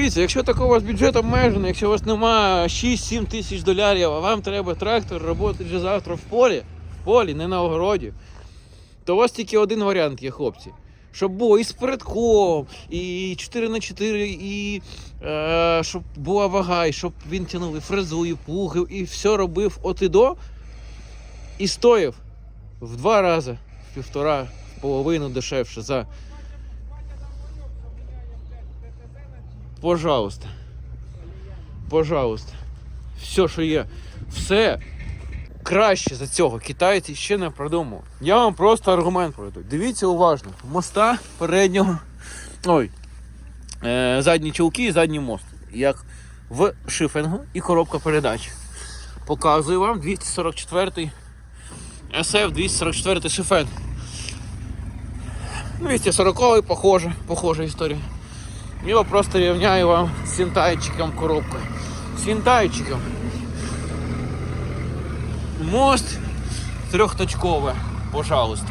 Дивіться, якщо у вас бюджет обмежений, якщо у вас немає 6-7 тисяч долярів, а вам треба трактор робити вже завтра в полі, в полі, не на огороді, то у вас тільки один варіант є, хлопці. Щоб було і з передком, і 4 на 4 і е, щоб була вага, і щоб він тянув і фрезу, і плуги, і все робив от і до, і стоїв в два рази, в півтора, в половину дешевше за. Пожалуйста. Пожалуйста. Все, що є. Все краще за цього китайці ще не придумав. Я вам просто аргумент проведу. Дивіться уважно. Моста переднього. Ой. Е, задні чулки і задній мост. Як в шифінгу і коробка передач. Показую вам 244 SF 244 шифен. 240 похоже, похожа історія. Його просто рівняю вам з синтайчиком коробкою. Синтайчиком. Мост трьохточковий, пожалуйста.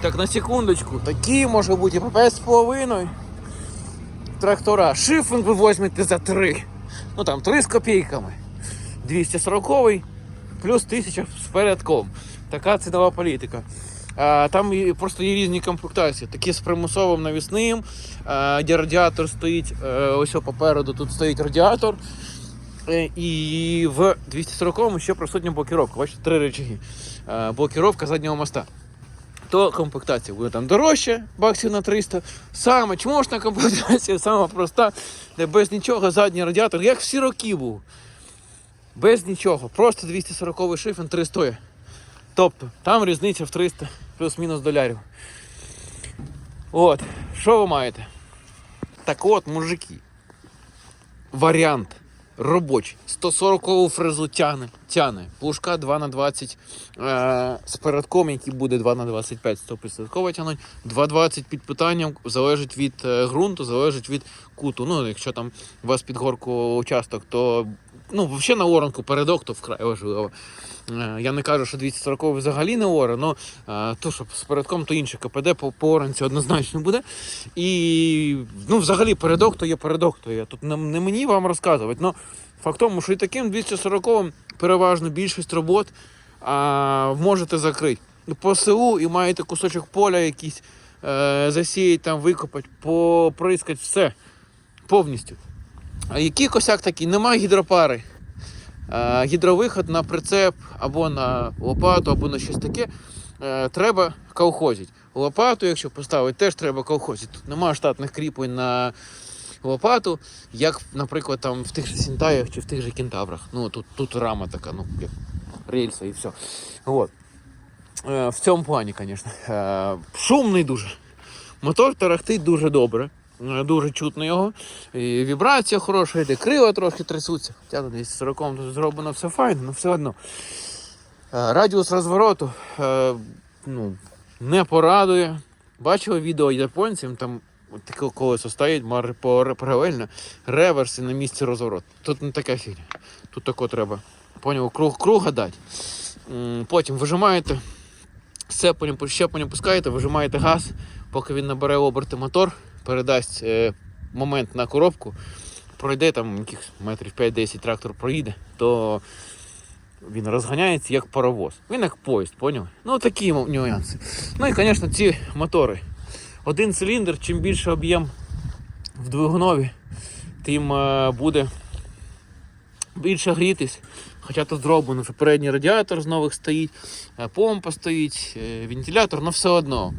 Так, на секундочку, такі може бути по 5,5 трактора. Шифінг ви візьмете за 3. Ну там 3 з копійками. 240 плюс 1000 з передком. Така цінова політика. Там просто є різні комплектації. Такі з примусовим навісним, де радіатор стоїть, е, ось попереду тут стоїть радіатор. Е, І в 240-му ще присутня блокіровка. Бачите, три речаги. Е, Блокіровка заднього моста. То комплектація буде там дорожче, баксів на 300. Саме чмошна комплектація, сама проста, де без нічого задній радіатор, як всі роки був. Без нічого. Просто 240 шифен 300. Тобто там різниця в 300 плюс-мінус долярів. От, що ви маєте? Так от, мужики, варіант робочий. 140 фрезу тяне, тяне. Плужка 2 на 20 е, з передком, який буде 2 на 25 150 тягнуть. 2,20 під питанням залежить від е, ґрунту, залежить від куту. Ну, якщо там у вас під горку участок, то ну, взагалі на оранку передок, то вкрай важливо. Е, Я не кажу, що 240 взагалі не ора, але то, що з передком, то інше КПД по, по оранці однозначно буде. І ну, взагалі передок то є передок, то є. Тут не, не мені вам розказувати. Но факт тому, що і таким 240 переважно більшість робот а, можете закрити. По селу і маєте кусочок поля якийсь, е, засіять там, викопати, поприскати, все повністю. Який косяк такий? Немає гідропари. Е, Гідровиход на прицеп або на лопату, або на щось таке. е, Треба колхозити. Лопату, якщо поставити, теж треба колхозити. Тут немає штатних кріплень на лопату, як, наприклад, там в тих же Сінтаях чи в тих же кентаврах. Ну, тут, тут рама така, ну, як рельса і все. От. Е, В цьому плані, звісно. Шумний дуже. Мотор тарахтить дуже добре. Е, Дуже чутно його. І вібрація хороша, йде крила трохи трясуться. Хоча на 240 тут зроблено все файно, але все одно. Е, Радіус розвороту е, ну, не порадує. Бачили відео японців, там таке колесо стоїть, паралельно, реверс і на місці розворот. Тут не така фігня. Тут тако треба. Поняв, круг, круга дати. Потім вижимаєте, сцепленням, щепленням пускаєте, вижимаєте газ, поки він набере оберти мотор, передасть е, момент на коробку, пройде там якихось метрів 5-10 трактор проїде, то він розганяється як паровоз. Він як поїзд, поняв? Ну такі нюанси. Ну і, звісно, ці мотори. Один циліндр, чим більше об'єм в двигунові, тим е, буде більше грітись. Хоча тут зроблено, що передній радіатор з нових стоїть, е, помпа стоїть, вентилятор, але все одно.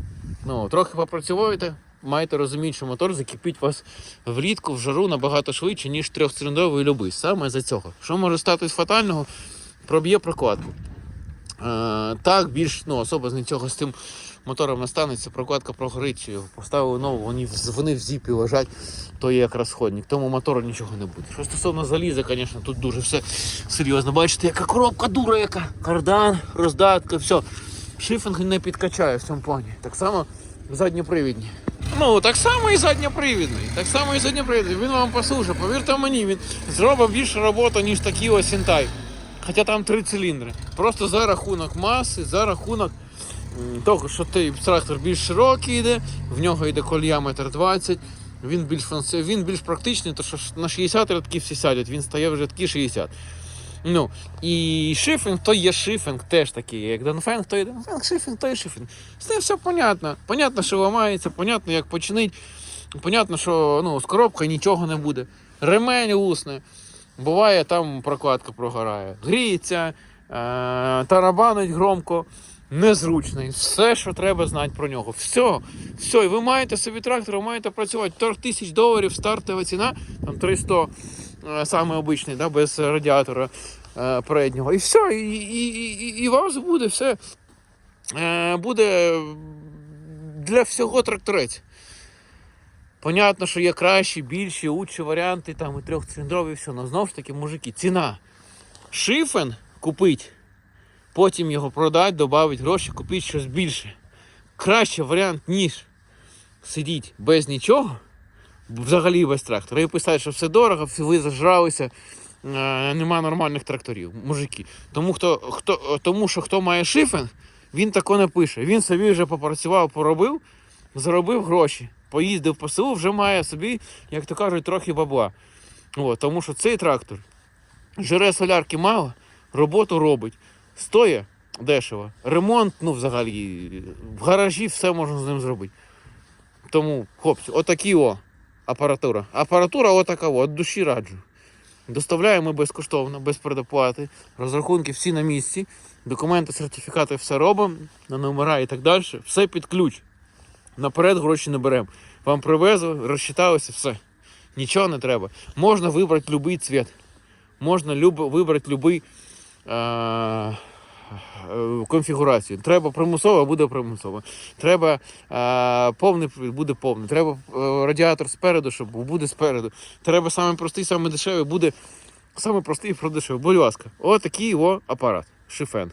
Ну, трохи попрацюєте, маєте розуміти, що мотор закипить вас влітку в жару набагато швидше, ніж трьохциліндровий любий. Саме за цього. Що може статись фатального? Проб'є прокладку. Е, так, більш ну, особо з нічого з тим мотором не станеться, прокладка прогорить, його поставили нову, вони, вони в зіпі лежать, то є як розходник, тому мотору нічого не буде. Що стосовно заліза, звісно, тут дуже все серйозно. Бачите, яка коробка дура, яка кардан, роздатка, все. Шифінг не підкачає в цьому плані. Так само задньопривідні. Ну, так само і задньопривідний. Так само і задньопривідний. Він вам послужить, повірте мені, він зробить більше роботи, ніж такий ось Сінтай. Хоча там три циліндри. Просто за рахунок маси, за рахунок того, що той трактор більш широкий йде, в нього йде колія метр 20, Він більш він більш практичний, то що на 60 рядків всі сядуть, він стає вже рядки 60. Ну, і шифінг то є шифінг теж такий, як данфенг, то є данфенг, шифінг, то є шифінг. Цим все понятно. Понятно, що ламається, понятно, як починить. Понятно, що ну, з коробкою нічого не буде. Ремень усне. Буває, там прокладка прогорає. Гріється, е- тарабанить громко, незручний. Все, що треба знати про нього. Все. Все, і ви маєте собі трактор, ви маєте працювати. 40 тисяч доларів стартова ціна, там 300 е, саме обичний, да, без радіатора е, переднього. І все, і, і, і, і вас буде все. Е, буде для всього тракторець. Понятно, що є кращі, більші, лучші варіанти, там і трьохциліндрові, і все. Але знову ж таки, мужики, ціна. Шифен купить, потім його продать, додати гроші, купити щось більше. Кращий варіант, ніж сидіть без нічого, взагалі без трактора, і писати, що все дорого, ви зажралися, е, нема нормальних тракторів, мужики. Тому, хто, хто, тому що хто має шифен, він тако не пише. Він собі вже попрацював, поробив, заробив гроші, поїздив по селу, вже має собі, як то кажуть, трохи бабла. От, тому що цей трактор жире солярки мало, роботу робить, стоїть дешево. Ремонт, ну взагалі, в гаражі все можна з ним зробити. Тому, хлопці, отакі о апаратура. Апаратура отака, о, від душі раджу. Доставляємо безкоштовно, без предоплати. Розрахунки всі на місці. Документи, сертифікати все робимо, на номера і так далі. Все під ключ. Наперед гроші не беремо. Вам привезли, розчиталися, все. Нічого не треба. Можна вибрати будь-який цвіт. Можна люб, вибрати будь-який е, конфігурацію. Треба примусово, буде примусово. Треба е, повний буде повний. Треба е, радіатор спереду, щоб буде спереду. Треба саме простий, саме дешевий, буде саме простий і продешевий. Будь ласка, отакий о апарат. Шифен.